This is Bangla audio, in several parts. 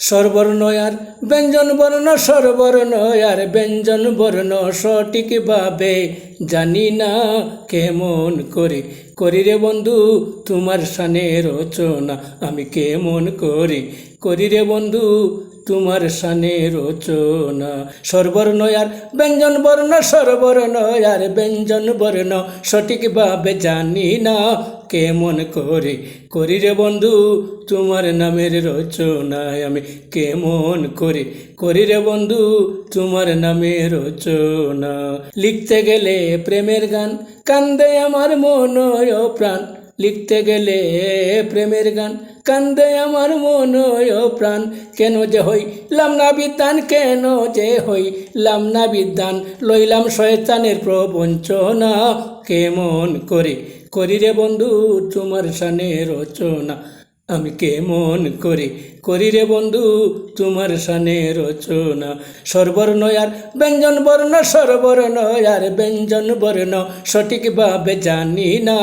স্বরবর্ণ আর ব্যঞ্জন বর্ণ স্বরবর্ণ আর ব্যঞ্জন বর্ণ সঠিকভাবে জানি না কেমন করে। করি রে বন্ধু, তোমার সানে রচনা আমি কেমন করি? করি রে বন্ধু, তোমার সানে রচনা। স্বরবর্ণ আর ব্যঞ্জন বর্ণ স্বরবর্ণ আর ব্যঞ্জন বর্ণ সঠিকভাবে জানি না কেমন করে? করি রে বন্ধু, তোমার নামের রচনায় আমি কেমন করে? করি রে বন্ধু, তোমার নামের রচনা। লিখতে গেলে প্রেমের গান, কান্দে আমার মন প্রাণ। লিখতে গেলে প্রেমের গান, কান্দে আমার মন প্রাণ। কেন যে হই, লাম না বিদ্যান, কেন যে হই, লাম না বিদ্যান। লইলাম শয়তানের প্রবঞ্চনা কেমন করে? করি রে বন্ধু, তোমার সানে রচনা। আমি কেমন করি? করি রে বন্ধু, তোমার সানে রচনা। সর্বর্ণ আর ব্যঞ্জন বর্ণ সর্বর্ণ আর ব্যঞ্জন বর্ণ। সঠিকভাবে জানি না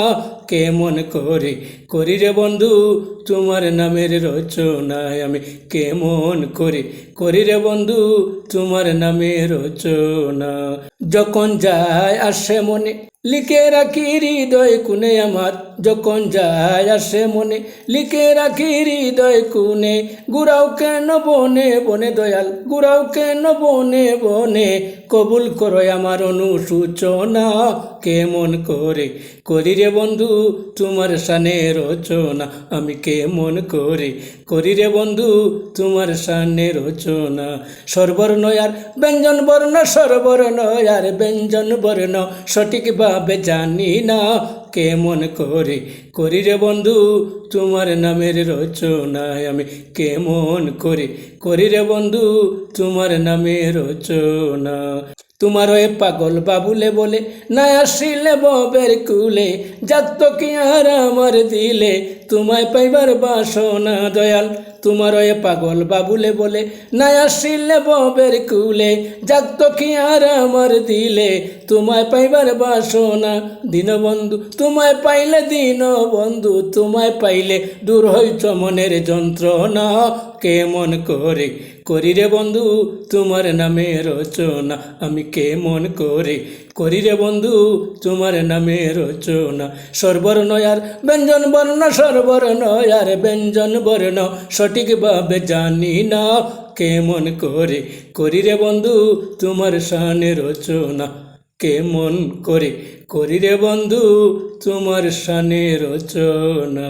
কেমন করে। করি রে বন্ধু, তোমার নামের রচনায় আমি কেমন করি? করি রে বন্ধু, তোমার নামের রচনা। যখন যায় আসে মনে, লিখে রাখি হৃদয় কুনে আমার। যখন যায় আসে মনে, লিখে রাখি হৃদয় কুনে গুড়াও কেন বনে বনে দয়াল, গুড়াও কেন বনে বনে। কবুল করো আমার অনুসূচনা, কেমন করে? করি রে বন্ধু, তোমার সানে রচনা আমি কেমন করে? করি রে বন্ধু, তোমার সানে রচনা। স্বরবর্ণ আর ব্যঞ্জন বর্ণ স্বরবর্ণ আর ব্যঞ্জন বর্ণ, সঠিকভাবে জানি না কেমন করে। করি রে বন্ধু, তোমার নামের রচনায় আমি কেমন করে? করি রে বন্ধু, তোমার নামের রচনা। তোমার ওই পাগল বাবুলে বলে না আসিলে ববের কুলে যাত কি আর আমার দিলে তোমায় পাইবার বাসনা দয়াল তোমার এ পাগল বাবুলে বলে, না আসিলে ববের কুলে যাত কি আর আমার দিলে, তোমায় পাইবার বাসনা দীনবন্ধু, তোমায় পাইলে দীন বন্ধু তোমায় পাইলে দূর হইত মনের যন্ত্রণা, কেমন করে? করি রে বন্ধু, তোমার নামে রচনা, আমি কেমন করে করি রে বন্ধু, তোমার নামে রচনা। আর ব্যঞ্জন বর্ণ সর্বর্ণ আর ব্যঞ্জন বর্ণ। সঠিকভাবে জানি না কেমন করে। করি রে বন্ধু, তোমার শানে রচনা। কেমন করে? করি রে বন্ধু, তোমার শানে রচনা।